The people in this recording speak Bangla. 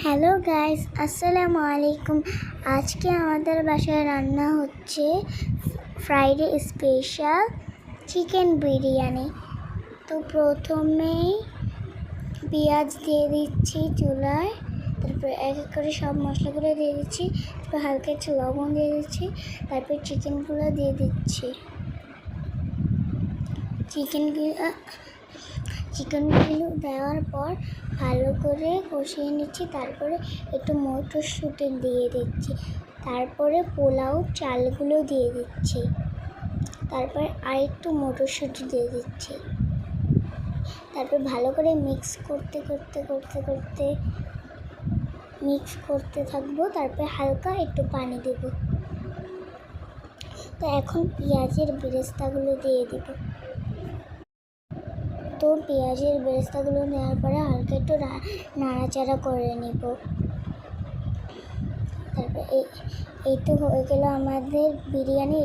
হ্যালো গাইস, আসসালামু আলাইকুম। আজকে আমাদের বাসায় রান্না হচ্ছে ফ্রাইডে স্পেশাল চিকেন বিরিয়ানি। তো প্রথমেই পেঁয়াজ দিয়ে দিচ্ছি চুলায়, তারপরে এক এক করে সব মশলাগুলো দিয়ে দিচ্ছি, তারপর হালকা একটু লবণ দিয়ে দিচ্ছি, তারপর চিকেনগুলো দিয়ে দিচ্ছি। চিকেনগুলো চিকেনগুলো দেওয়ার পর ভালো করে কষিয়ে নিচ্ছি। তারপরে একটু মটরশুঁটি দিয়ে দিচ্ছি। তারপরে পোলাও চালগুলো দিয়ে দিচ্ছি। তারপরে আরেকটু মটরশুঁটি দিয়ে দিচ্ছি। তারপর ভালো করে মিক্স করতে করতে করতে করতে মিক্স করতে থাকব। তারপরে হালকা একটু পানি দেব। তো এখন পেঁয়াজের বেরেস্তাগুলো দিয়ে দেবো। তো পেঁয়াজের বেরেস্তাগুলো নেওয়ার পরে হালকা একটু নাড়াচাড়া করে নিব। তারপর এই এই তো হয়ে গেল আমাদের বিরিয়ানি।